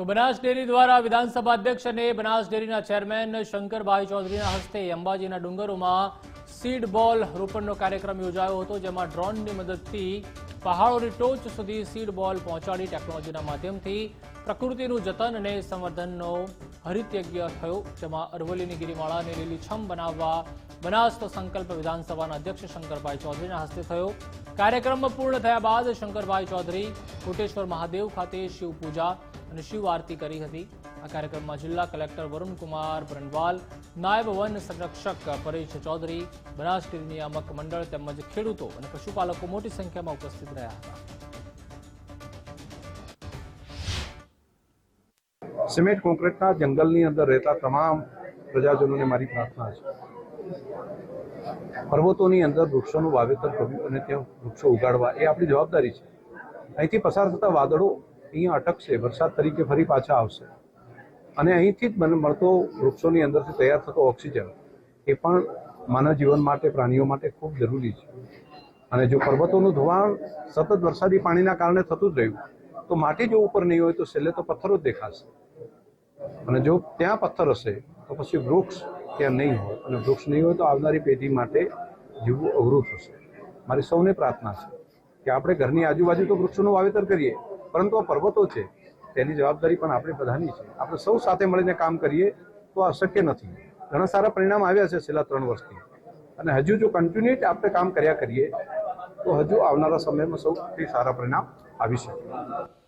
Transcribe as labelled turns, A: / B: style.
A: તો બનાસ ડેરી દ્વારા વિધાનસભા અધ્યક્ષ અને બનાસ ડેરીના ચેરમેન શંકરભાઈ ચૌધરીના હસ્તે અંબાજીના ડુંગરોમાં સીડ બોલ રોપણનો કાર્યક્રમ યોજાયો હતો, જેમાં ડ્રોનની મદદથી પહાડોની ટોચ સુધી સીડ બોલ પહોંચાડી ટેકનોલોજીના માધ્યમથી પ્રકૃતિનું જતન અને સંવર્ધનનો હરિતયજ્ઞ થયો, જેમાં અરવલ્લીની ગિરિમાળાને લીલીછમ બનાવવા બનાસનો સંકલ્પ વિધાનસભાના અધ્યક્ષ શંકરભાઈ ચૌધરીના હસ્તે થયો. કાર્યક્રમ પૂર્ણ થયા બાદ શંકરભાઈ ચૌધરી કોટેશ્વર મહાદેવ ખાતે શિવ પૂજા અને શિવ આરતી કરી હતી? આ કાર્યક્રમમાં જિલ્લા કલેક્ટર વરુણકુમાર બરનવાલ નાયબ વન સંરક્ષક પરેશ ચૌધરી, બનાસ ડેરી નિયામક મંડળ તેમજ ખેડૂતો અને પશુપાલકો મોટી સંખ્યામાં ઉપસ્થિત રહ્યા હતા.
B: સિમેન્ટ કોન્ક્રીટના જંગલની અંદર રહેતા તમામ પ્રજાજનોને મારી પ્રાર્થના છે. પર્વતોની અંદર વૃક્ષોનું વાવેતર કરવું અને ત્યાં વૃક્ષો ઉગાડવા એ આપણી જવાબદારી છે. અહીંથી પસાર થતા વાદળો અહીંયા અટકશે, વરસાદ તરીકે ફરી પાછા આવશે. અને અહીંથી જ મને મળતો વૃક્ષોની અંદરથી તૈયાર થતો ઓક્સિજન, એ પણ માનવ જીવન માટે, પ્રાણીઓ માટે ખૂબ જરૂરી છે. અને જો પર્વતોનું ધોવાણ સતત વરસાદી પાણીના કારણે થતું જ રહ્યું, તો માટી જો ઉપર નહીં હોય તો છેલ્લે તો પથ્થરો જ દેખાશે. અને જો ત્યાં પથ્થર હશે, તો પછી વૃક્ષ ત્યાં નહીં હોય. અને વૃક્ષ નહીં હોય તો આવનારી પેઢી માટે જીવવું અવરું થશે. મારી સૌને પ્રાર્થના છે કે આપણે ઘરની આજુબાજુ તો વૃક્ષોનું વાવેતર કરીએ પરંતુ આ પર્વતો છે, તેની જવાબદારી પણ આપણે બધાની છે. આપણે સૌ સાથે મળીને કામ કરીએ તો આ શક્ય નથી. ઘણા સારા પરિણામ આવ્યા છે છેલ્લા ત્રણ વર્ષથી. અને હજુ જો કન્ટિન્યુટ આપણે કામ કર્યા કરીએ, તો હજુ આવનારા સમયમાં સૌથી સારા પરિણામ આવી શકે.